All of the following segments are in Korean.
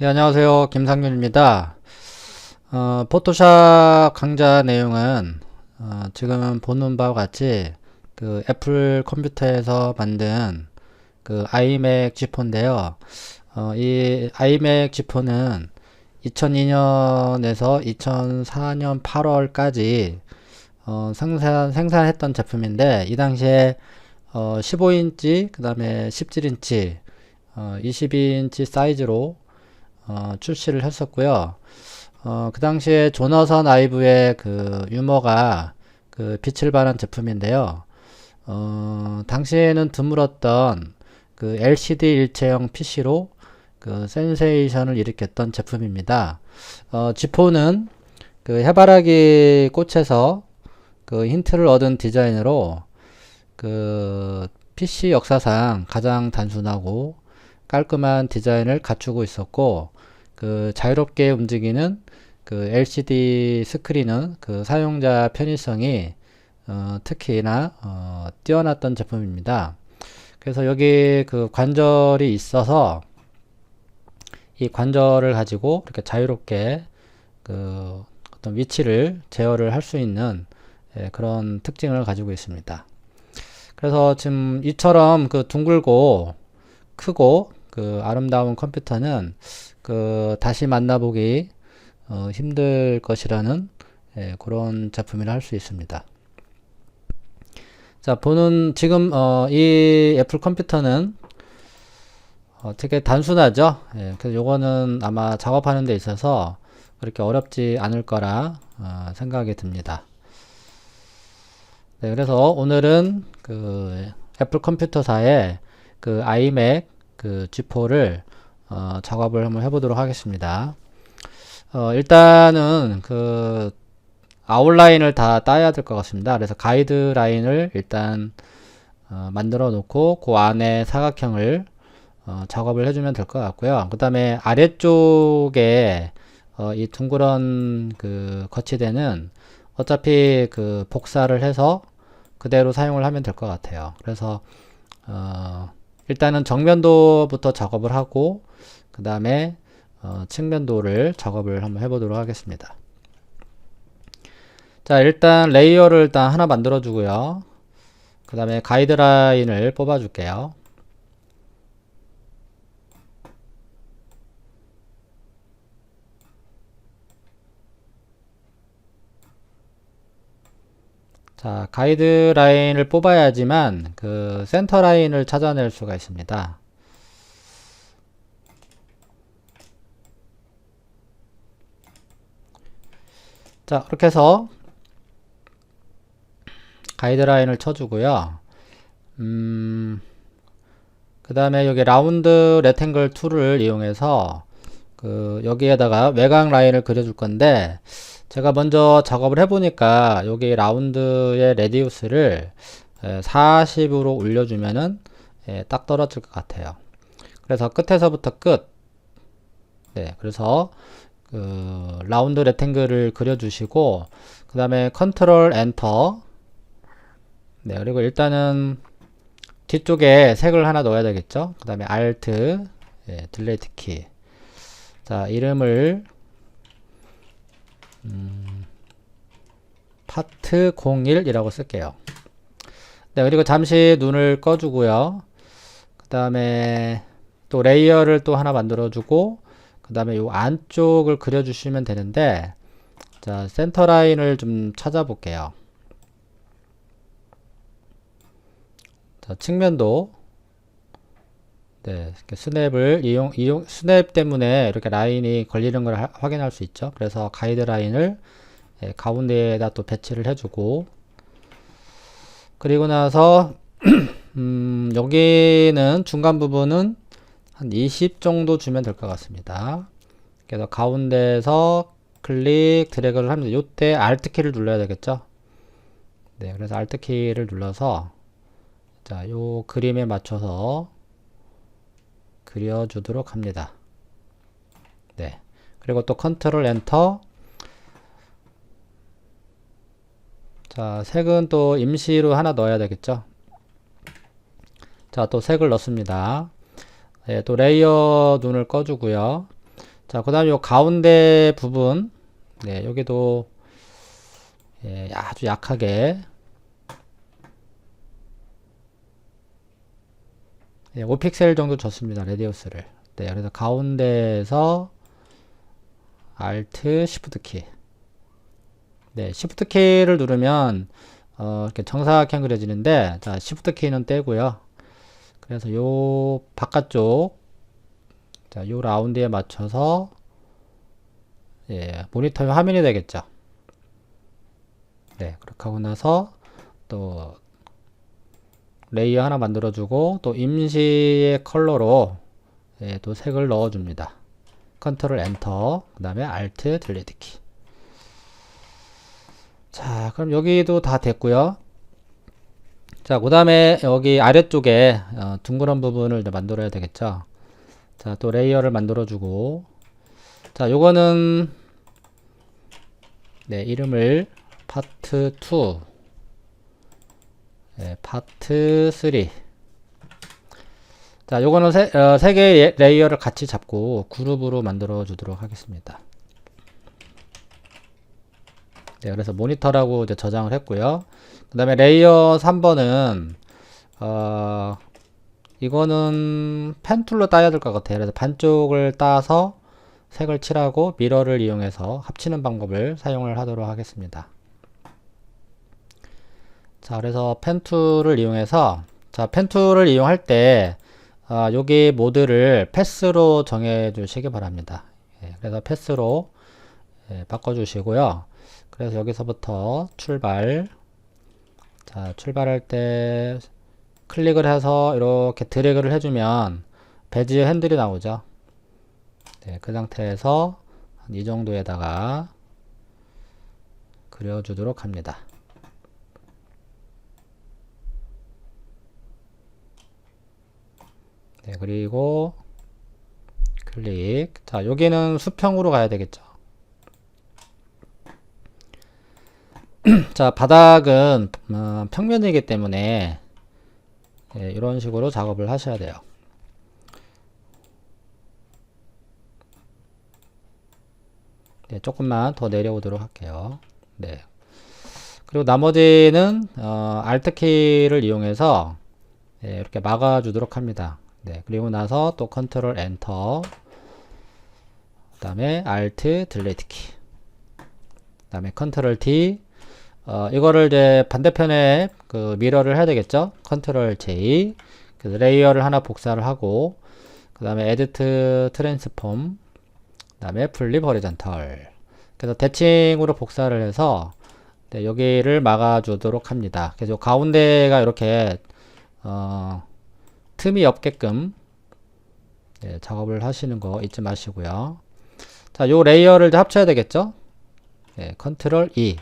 네, 안녕하세요. 김상윤입니다. 어, 포토샵 강좌 내용은 어, 지금 보는 바와 같이 그 애플 컴퓨터에서 만든 그 iMac G4인데요. 어, 이 iMac G4는 2002년에서 2004년 8월까지 어, 생산, 생산했던 제품인데 이 당시에 어, 15인치, 그 다음에 17인치, 어, 22인치 사이즈로 어, 출시를 했었고요. 어, 그 당시에 조너선 아이브의 그 유머가 그 빛을 발한 제품인데요. 어, 당시에는 드물었던 그 LCD 일체형 PC로 그 센세이션을 일으켰던 제품입니다. 어, G4는 그 해바라기 꽃에서 그 힌트를 얻은 디자인으로 그 PC 역사상 가장 단순하고 깔끔한 디자인을 갖추고 있었고 그 자유롭게 움직이는 그 LCD 스크린은 그 사용자 편의성이 어, 특히나 어, 뛰어났던 제품입니다. 그래서 여기 그 관절이 있어서 이 관절을 가지고 이렇게 자유롭게 그 어떤 위치를 제어를 할 수 있는 예, 그런 특징을 가지고 있습니다. 그래서 지금 이처럼 그 둥글고 크고 그 아름다운 컴퓨터는 그 다시 만나보기 어, 힘들 것이라는 예, 그런 제품이라 할 수 있습니다. 자, 보는 지금 어, 이 애플 컴퓨터는 어, 되게 단순하죠. 예, 그래서 요거는 아마 작업하는 데 있어서 그렇게 어렵지 않을 거라 어, 생각이 듭니다. 네, 그래서 오늘은 그 애플 컴퓨터사의 그 iMac 그 G4를 어, 작업을 한번 해보도록 하겠습니다. 어, 일단은 그 아웃라인을 다 따야 될 것 같습니다. 그래서 가이드라인을 일단 어, 만들어 놓고 그 안에 사각형을 어, 작업을 해주면 될 것 같고요. 그 다음에 아래쪽에 어, 이 둥그런 그 거치대는 어차피 그 복사를 해서 그대로 사용을 하면 될 것 같아요. 그래서 어, 일단은 정면도부터 작업을 하고 그 다음에 어, 측면도를 작업을 한번 해보도록 하겠습니다. 자 일단 레이어를 일단 하나 만들어 주고요. 그 다음에 가이드라인을 뽑아 줄게요. 자, 가이드라인을 뽑아야지만 그 센터 라인을 찾아낼 수가 있습니다. 자, 그렇게 해서 가이드라인을 쳐주고요. 음, 그 다음에 여기 라운드 레탱글 툴을 이용해서 그 여기에다가 외곽 라인을 그려줄 건데 제가 먼저 작업을 해보니까 여기 라운드의 레디우스를 40으로 올려주면은 딱 떨어질 것 같아요. 그래서 끝에서부터 끝. 네, 그래서 그 라운드 레탱글을 그려주시고 그 다음에 컨트롤 엔터. 네, 그리고 일단은 뒤쪽에 색을 하나 넣어야 되겠죠. 그 다음에 Alt, 예, 딜레이트 키. 자, 이름을 파트 01이라고 쓸게요. 네, 그리고 잠시 눈을 꺼주고요. 그 다음에 또 레이어를 또 하나 만들어주고, 그 다음에 요 안쪽을 그려주시면 되는데, 자, 센터 라인을 좀 찾아볼게요. 자, 측면도, 네, 스냅을 이용, 이용, 스냅 때문에 이렇게 라인이 걸리는 걸 하, 확인할 수 있죠. 그래서 가이드 라인을 예, 가운데에다 또 배치를 해주고, 그리고 나서, 음, 여기는 중간 부분은 한 20 정도 주면 될 것 같습니다. 그래서 가운데에서 클릭, 드래그를 하면서 이때 Alt 키를 눌러야 되겠죠. 네, 그래서 Alt 키를 눌러서, 자, 요 그림에 맞춰서 그려주도록 합니다. 네. 그리고 또 컨트롤 엔터. 자, 색은 또 임시로 하나 넣어야 되겠죠. 자, 또 색을 넣습니다. 네, 또 레이어 눈을 꺼주고요. 자, 그 다음에 요 가운데 부분, 네, 여기도, 예, 아주 약하게, 예, 5픽셀 정도 줬습니다. 레디우스를. 네, 그래서 가운데에서 Alt, Shift 키. 네, Shift 키를 누르면, 어, 이렇게 정사각형 그려지는데, 자, Shift 키는 떼고요. 그래서 요 바깥쪽, 자, 요 라운드에 맞춰서, 예, 모니터 화면이 되겠죠. 네, 그렇게 하고 나서, 또, 레이어 하나 만들어주고, 또 임시의 컬러로, 예, 또 색을 넣어줍니다. 컨트롤 엔터, 그 다음에 Alt 딜리트 키. 자, 그럼 여기도 다 됐고요. 자, 그 다음에 여기 아래쪽에 어, 둥그런 부분을 만들어야 되겠죠. 자, 또 레이어를 만들어 주고, 자, 요거는 네, 이름을 파트 2, 네, 파트 3. 자, 요거는 세, 어, 세 개의 레이어를 같이 잡고 그룹으로 만들어 주도록 하겠습니다. 네, 그래서 모니터라고 이제 저장을 했고요. 그 다음에 레이어 3번은, 어, 이거는 펜 툴로 따야 될 것 같아요. 그래서 반쪽을 따서 색을 칠하고 미러를 이용해서 합치는 방법을 사용을 하도록 하겠습니다. 자, 그래서 펜 툴을 이용해서, 자, 펜 툴을 이용할 때, 아, 여기 모드를 패스로 정해 주시기 바랍니다. 예, 그래서 패스로 예, 바꿔 주시고요. 그래서 여기서부터 출발. 자, 출발할 때 클릭을 해서 이렇게 드래그를 해주면 배지 핸들이 나오죠. 네, 그 상태에서 이 정도에다가 그려주도록 합니다. 네, 그리고 클릭. 자, 여기는 수평으로 가야 되겠죠. 자, 바닥은 어, 평면이기 때문에 예, 이런 식으로 작업을 하셔야 돼요. 네, 조금만 더 내려오도록 할게요. 네. 그리고 나머지는 어, Alt 키를 이용해서 예, 이렇게 막아주도록 합니다. 네, 그리고 나서 또 컨트롤 엔터 그 다음에 Alt 딜리트 키. 그 다음에 컨트롤 T 어, 이거를 이제 반대편에 그 미러를 해야 되겠죠? 컨트롤 J. 그래서 레이어를 하나 복사를 하고, 그 다음에 에디트 트랜스폼, 그 다음에 플립 허리전털. 그래서 대칭으로 복사를 해서, 네, 여기를 막아주도록 합니다. 그래서 가운데가 이렇게, 어, 틈이 없게끔, 네, 작업을 하시는 거 잊지 마시고요. 자, 요 레이어를 합쳐야 되겠죠? 네, 컨트롤 E.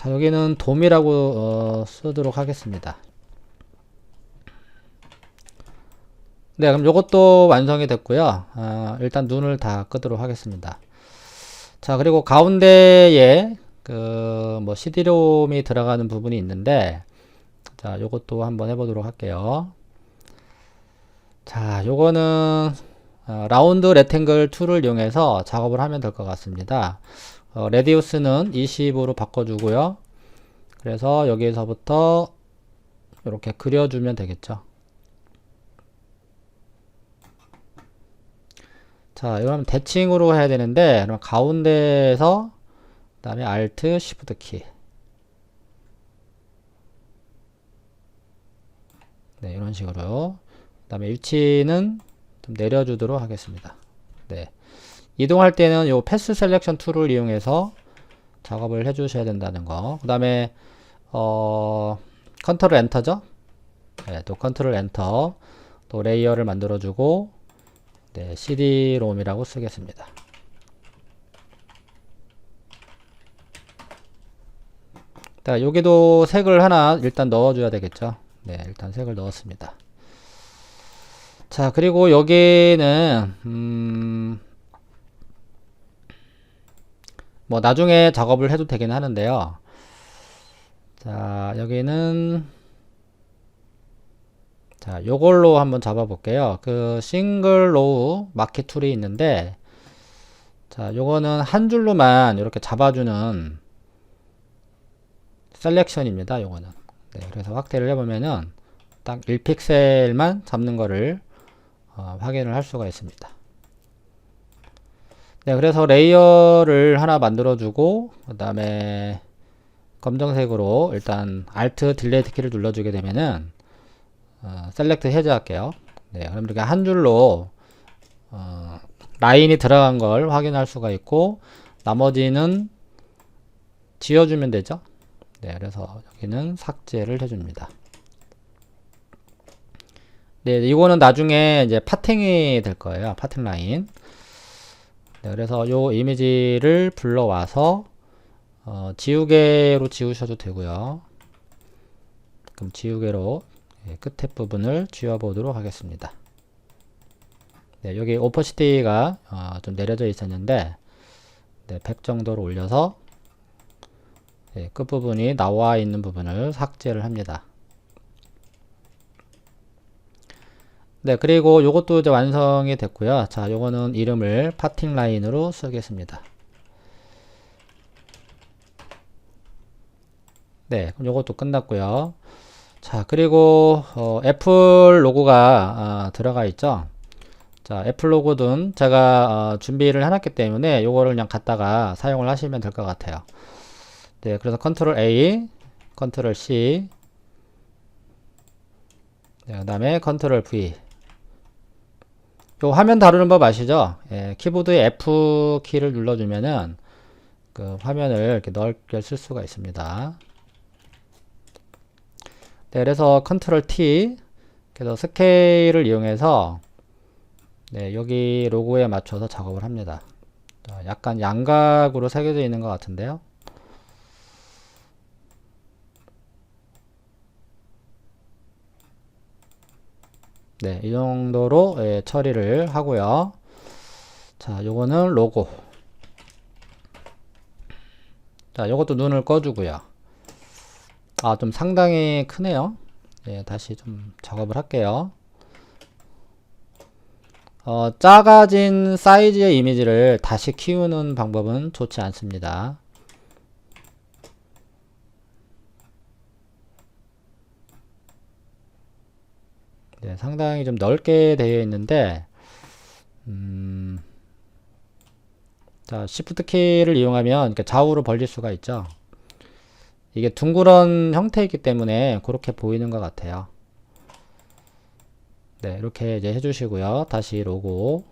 자, 여기는 돔이라고 어, 쓰도록 하겠습니다. 네, 그럼 요것도 완성이 됐고요. 어, 일단 눈을 다 끄도록 하겠습니다. 자, 그리고 가운데에 그 뭐 CD롬이 들어가는 부분이 있는데 자, 요것도 한번 해보도록 할게요. 자, 요거는 어, 라운드 레탱글 툴을 이용해서 작업을 하면 될 것 같습니다. 어, 레디우스는 20으로 바꿔주고요. 그래서 여기에서부터 이렇게 그려주면 되겠죠. 자, 이러면 대칭으로 해야 되는데, 그럼 가운데에서, 그 다음에 Alt, Shift 키. 네, 이런 식으로. 그 다음에 위치는 좀 내려주도록 하겠습니다. 네. 이동할 때는 요 패스 셀렉션 툴을 이용해서 작업을 해 주셔야 된다는 거. 그 다음에, 어, 컨트롤 엔터죠? 네, 또 컨트롤 엔터. 또 레이어를 만들어주고, 네, CD-ROM이라고 쓰겠습니다. 자, 여기도 색을 하나 일단 넣어줘야 되겠죠? 네, 일단 색을 넣었습니다. 자, 그리고 여기는, 음, 뭐, 나중에 작업을 해도 되긴 하는데요. 자, 여기는, 자, 요걸로 한번 잡아 볼게요. 그 싱글 로우 마켓 툴이 있는데 자, 요거는 한 줄로만 이렇게 잡아주는 셀렉션입니다. 요거는. 네, 그래서 확대를 해보면은 딱 1픽셀만 잡는 거를 어, 확인을 할 수가 있습니다. 네, 그래서 레이어를 하나 만들어주고 그 다음에 검정색으로 일단 Alt 딜레이트 키를 눌러주게 되면은 어, 셀렉트 해제할게요. 네, 그럼 이렇게 한 줄로 어, 라인이 들어간 걸 확인할 수가 있고 나머지는 지워주면 되죠. 네, 그래서 여기는 삭제를 해줍니다. 네, 이거는 나중에 이제 파팅이 될 거예요. 파팅 라인. 네, 그래서 요 이미지를 불러와서 어, 지우개로 지우셔도 되고요. 그럼 지우개로 예, 끝에 부분을 지워보도록 하겠습니다. 네, 여기 오퍼시티가 어, 좀 내려져 있었는데 네, 100 정도로 올려서 예, 끝부분이 나와 있는 부분을 삭제를 합니다. 네, 그리고 요것도 이제 완성이 됐고요. 자, 요거는 이름을 파팅 라인으로 쓰겠습니다. 네, 그럼 요것도 끝났고요. 자, 그리고 어, 애플 로고가 어, 들어가 있죠. 자, 애플 로고든 제가 어, 준비를 해놨기 때문에 요거를 그냥 갖다가 사용을 하시면 될 것 같아요. 네, 그래서 컨트롤 A, 컨트롤 C, 네, 그 다음에 컨트롤 V. 요 화면 다루는 법 아시죠? 예, 키보드의 F 키를 눌러주면은 그 화면을 이렇게 넓게 쓸 수가 있습니다. 네, 그래서 컨트롤 T, 그래서 스케일을 이용해서 네, 여기 로고에 맞춰서 작업을 합니다. 자, 약간 양각으로 새겨져 있는 것 같은데요. 네, 이 정도로 예, 처리를 하고요. 자, 요거는 로고. 자, 요것도 눈을 꺼주고요. 아, 좀 상당히 크네요. 예, 다시 좀 작업을 할게요. 어, 작아진 사이즈의 이미지를 다시 키우는 방법은 좋지 않습니다. 네, 상당히 좀 넓게 되어 있는데, 음, 자, Shift 키를 이용하면 좌우로 벌릴 수가 있죠. 이게 둥그런 형태이기 때문에 그렇게 보이는 것 같아요. 네, 이렇게 이제 해주시고요. 다시 로고.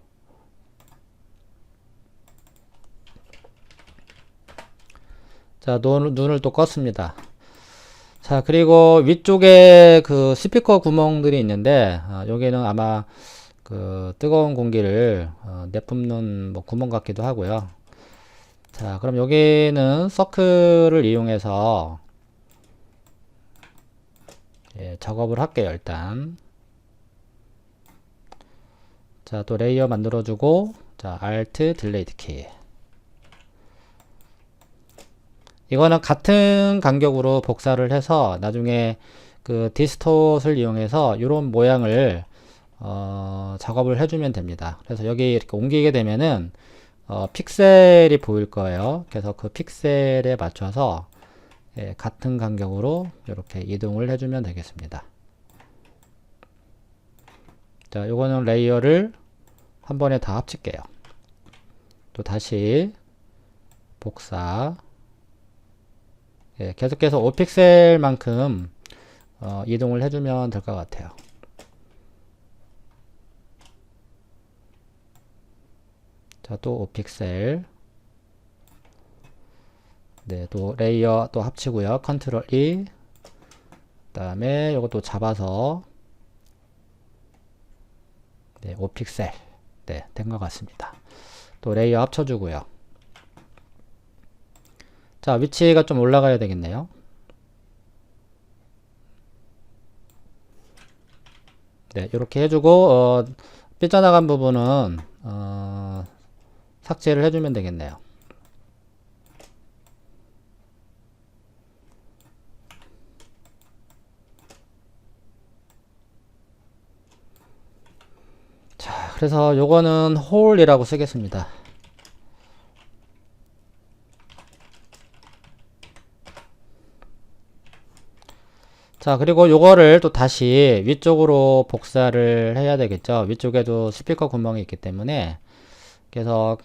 자, 눈, 눈을 또 껐습니다. 자, 그리고 위쪽에 그 스피커 구멍들이 있는데, 어, 여기는 아마 그 뜨거운 공기를 어, 내뿜는 뭐 구멍 같기도 하고요. 자, 그럼 여기는 서클을 이용해서 예, 작업을 할게요, 일단. 자, 또 레이어 만들어주고, 자, Alt, Delete 키. 이거는 같은 간격으로 복사를 해서 나중에 그 디스톳을 이용해서 이런 모양을 어, 작업을 해주면 됩니다. 그래서 여기 이렇게 옮기게 되면은 어, 픽셀이 보일 거예요. 그래서 그 픽셀에 맞춰서 예, 같은 간격으로 이렇게 이동을 해주면 되겠습니다. 자, 요거는 레이어를 한 번에 다 합칠게요. 또 다시 복사. 예, 계속해서 5픽셀만큼 어, 이동을 해주면 될 것 같아요. 자, 또 5픽셀. 네, 또 레이어 또 합치고요. 컨트롤 E. 그다음에 이것도 잡아서 네, 5픽셀. 네, 된 것 같습니다. 또 레이어 합쳐주고요. 자, 위치가 좀 올라가야 되겠네요. 네, 이렇게 해주고 어, 삐져나간 부분은 어, 삭제를 해주면 되겠네요. 그래서 요거는 홀이라고 쓰겠습니다. 자, 그리고 요거를 또 다시 위쪽으로 복사를 해야 되겠죠. 위쪽에도 스피커 구멍이 있기 때문에 그래서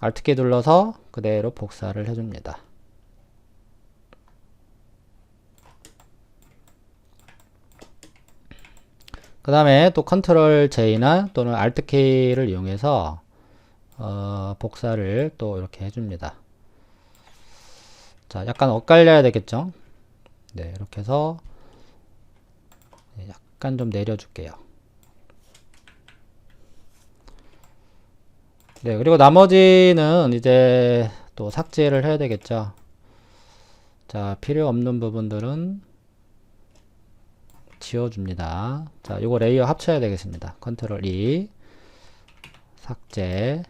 Alt키 눌러서 그대로 복사를 해줍니다. 그 다음에 또 컨트롤 J나 또는 Alt K를 이용해서 어, 복사를 또 이렇게 해줍니다. 자, 약간 엇갈려야 되겠죠? 네, 이렇게 해서 약간 좀 내려줄게요. 네, 그리고 나머지는 이제 또 삭제를 해야 되겠죠. 자, 필요 없는 부분들은 지워줍니다. 자, 요거 레이어 합쳐야 되겠습니다. 컨트롤 E, 삭제.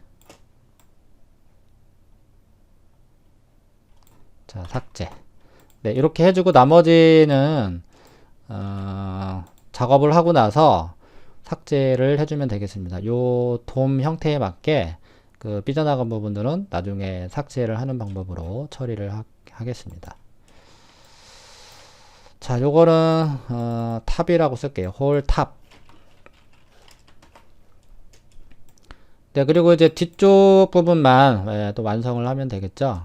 자, 삭제. 네, 이렇게 해주고 나머지는, 어, 작업을 하고 나서 삭제를 해주면 되겠습니다. 요 돔 형태에 맞게 그 삐져나간 부분들은 나중에 삭제를 하는 방법으로 처리를 하, 하겠습니다. 자, 요거는 어, 탑이라고 쓸게요. 홀 탑. 네, 그리고 이제 뒤쪽 부분만 예, 또 완성을 하면 되겠죠.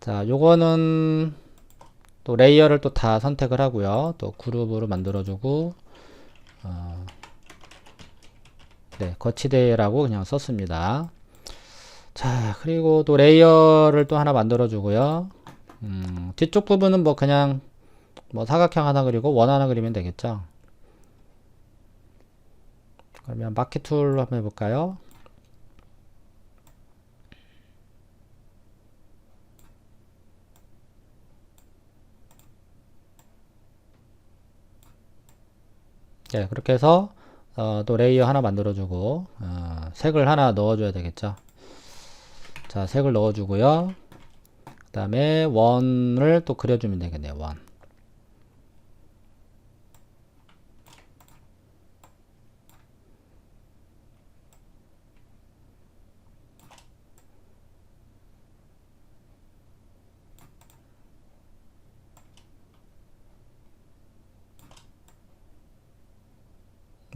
자, 요거는 또 레이어를 또 다 선택을 하고요. 또 그룹으로 만들어주고 어, 네, 거치대라고 그냥 썼습니다. 자, 그리고 또 레이어를 또 하나 만들어주고요. 음, 뒤쪽 부분은 뭐 그냥 뭐 사각형 하나 그리고 원 하나 그리면 되겠죠. 그러면 마켓 툴로 한번 해볼까요? 네, 그렇게 해서 어, 또 레이어 하나 만들어주고 어, 색을 하나 넣어줘야 되겠죠. 자, 색을 넣어주고요. 그 다음에 원을 또 그려주면 되겠네요. 원.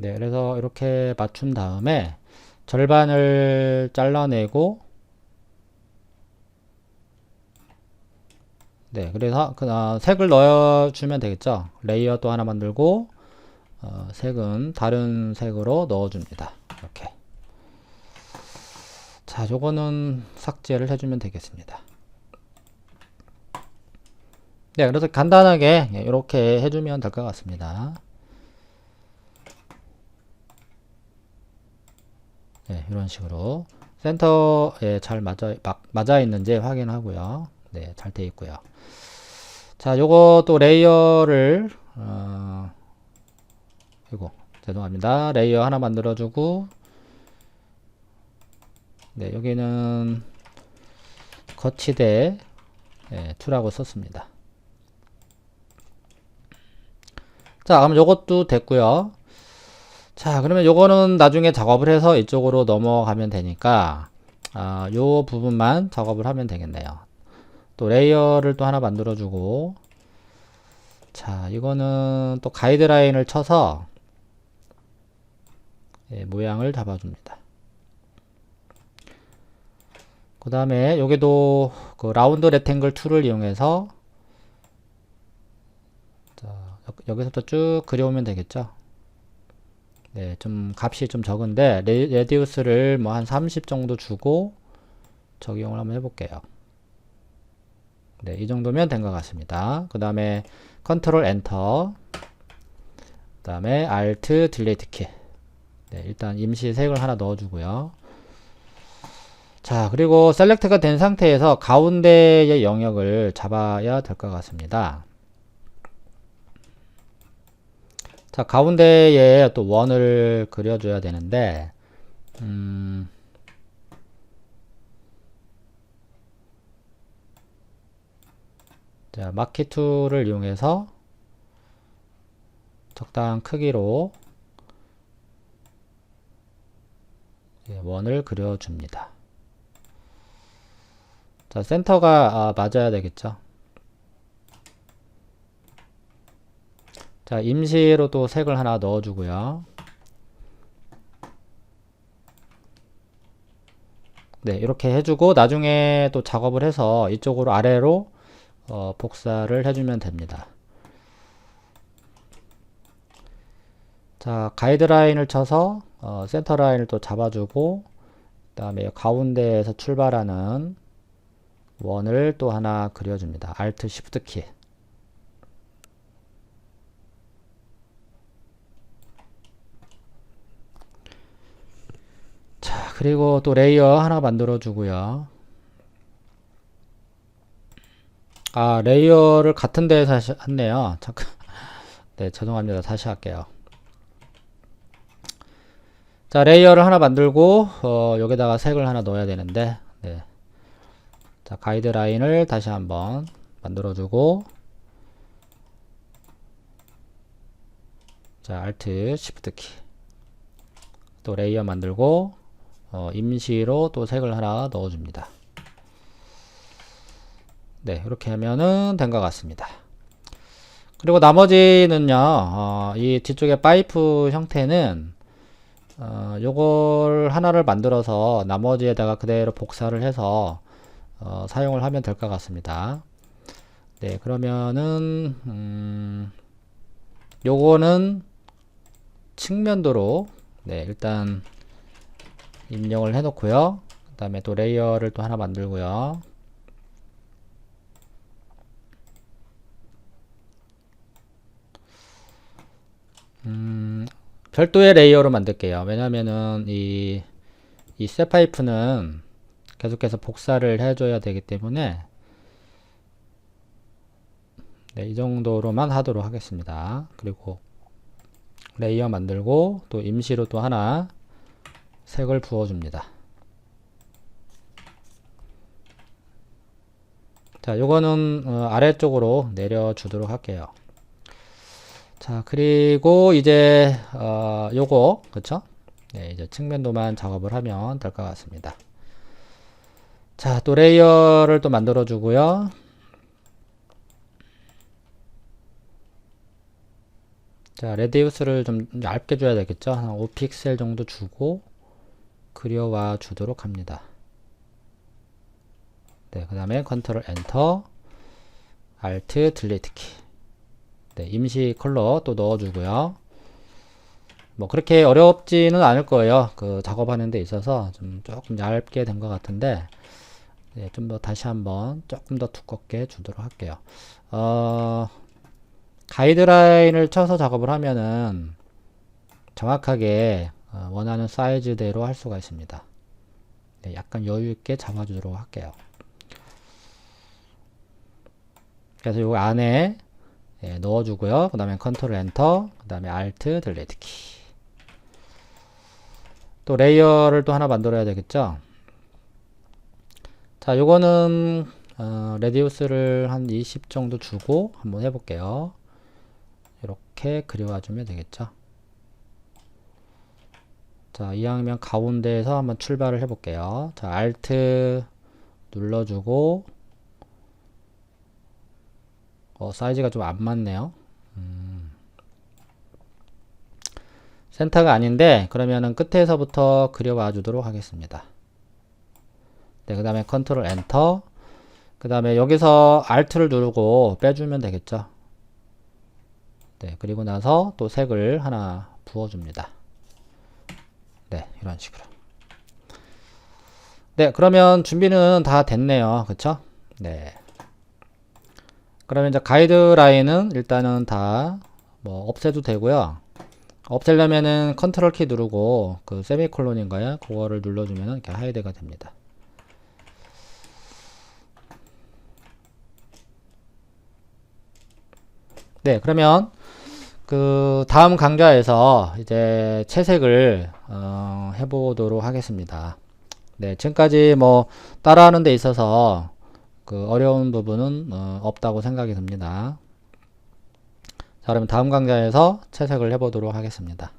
네, 그래서 이렇게 맞춘 다음에 절반을 잘라내고 네, 그래서 그, 어, 색을 넣어주면 되겠죠. 레이어 또 하나 만들고 어, 색은 다른 색으로 넣어줍니다. 이렇게. 자, 요거는 삭제를 해주면 되겠습니다. 네, 그래서 간단하게 이렇게 해주면 될 것 같습니다. 네, 이런 식으로 센터에 잘 맞아, 맞아 있는지 확인하고요. 네, 잘 돼 있고요. 자, 또 레이어를 어, 이거 죄송합니다. 레이어 하나 만들어주고 네, 여기는 거치대 네, 2라고 썼습니다. 자, 그럼 요것도 됐고요. 자, 그러면 요거는 나중에 작업을 해서 이쪽으로 넘어가면 되니까 아, 요 부분만 작업을 하면 되겠네요. 또 레이어를 또 하나 만들어 주고 자, 이거는 또 가이드라인을 쳐서 예, 모양을 잡아줍니다. 그 다음에 여기도 그 라운드 레탱글 툴을 이용해서 자, 여기서부터 쭉 그려오면 되겠죠. 네, 좀 값이 좀 적은데 레, 디우스를 뭐 한 30 정도 주고 적용을 한번 해볼게요. 네, 이 정도면 된 것 같습니다. 그 다음에 컨트롤 엔터 그 다음에 Alt 딜레이트 키 네, 일단 임시 색을 하나 넣어주고요. 자, 그리고 셀렉트가 된 상태에서 가운데의 영역을 잡아야 될 것 같습니다. 자, 가운데에 또 원을 그려줘야 되는데, 음, 자, 마키 툴을 이용해서 적당한 크기로 예, 원을 그려줍니다. 자, 센터가 아, 맞아야 되겠죠. 자, 임시로 또 색을 하나 넣어주고요. 네, 이렇게 해주고 나중에 또 작업을 해서 이쪽으로 아래로 어, 복사를 해주면 됩니다. 자, 가이드라인을 쳐서 어, 센터 라인을 또 잡아주고 그 다음에 가운데에서 출발하는 원을 또 하나 그려줍니다. Alt Shift 키. 자, 그리고 또 레이어 하나 만들어 주고요. 아, 레이어를 같은 데에서 했네요. 잠깐. 네, 죄송합니다. 다시 할게요. 자, 레이어를 하나 만들고, 어, 여기다가 색을 하나 넣어야 되는데, 네. 자, 가이드라인을 다시 한번 만들어주고, 자, Alt, Shift 키. 또 레이어 만들고, 어, 임시로 또 색을 하나 넣어줍니다. 네, 이렇게 하면은 된 것 같습니다. 그리고 나머지는요, 어, 이 뒤쪽에 파이프 형태는 어, 요걸 하나를 만들어서 나머지에다가 그대로 복사를 해서 어, 사용을 하면 될 것 같습니다. 네, 그러면은 음, 요거는 측면도로 네, 일단 입력을 해 놓고요. 그 다음에 또 레이어를 또 하나 만들고요. 음, 별도의 레이어로 만들게요. 왜냐면은 이, 이 셋파이프는 계속해서 복사를 해줘야 되기 때문에 네, 이 정도로만 하도록 하겠습니다. 그리고 레이어 만들고 또 임시로 또 하나 색을 부어줍니다. 자, 요거는 어, 아래쪽으로 내려주도록 할게요. 자, 그리고 이제 어, 요거 그쵸? 네, 이제 측면도만 작업을 하면 될 것 같습니다. 자, 또 레이어를 또 만들어 주고요. 자, 레디우스를 좀 얇게 줘야 되겠죠? 한 5픽셀 정도 주고 그려와 주도록 합니다. 네, 그 다음에 컨트롤 엔터, 알트 딜리트 키. 네, 임시 컬러 또 넣어주고요. 뭐 그렇게 어렵지는 않을 거예요. 그 작업하는 데 있어서 좀 조금 얇게 된 것 같은데 네, 좀 더 다시 한번 조금 더 두껍게 주도록 할게요. 어, 가이드라인을 쳐서 작업을 하면은 정확하게 어, 원하는 사이즈대로 할 수가 있습니다. 네, 약간 여유 있게 잡아주도록 할게요. 그래서 요 안에 예, 넣어주고요. 그 다음에 컨트롤 엔터, 그 다음에 알트 딜리트 키. 또 레이어를 또 하나 만들어야 되겠죠. 자, 요거는 어, 레디우스를 한 20 정도 주고 한번 해볼게요. 이렇게 그려와 주면 되겠죠. 자, 이왕이면 가운데에서 한번 출발을 해볼게요. 자, 알트 눌러주고 어, 사이즈가 좀 안 맞네요. 음. 센터가 아닌데 그러면은 끝에서부터 그려와 주도록 하겠습니다. 네, 그 다음에 컨트롤 엔터 그 다음에 여기서 Alt를 누르고 빼주면 되겠죠. 네, 그리고 나서 또 색을 하나 부어줍니다. 네, 이런 식으로. 네, 그러면 준비는 다 됐네요. 그쵸? 네. 그러면 이제 가이드라인은 일단은 다 뭐 없애도 되고요. 없애려면은 컨트롤 키 누르고 그 세미콜론인가요? 그거를 눌러주면은 이렇게 하이드가 됩니다. 네, 그러면 그 다음 강좌에서 이제 채색을 어, 해보도록 하겠습니다. 네, 지금까지 뭐 따라하는 데 있어서 그 어려운 부분은 어, 없다고 생각이 듭니다. 자, 그러면 다음 강좌에서 채색을 해보도록 하겠습니다.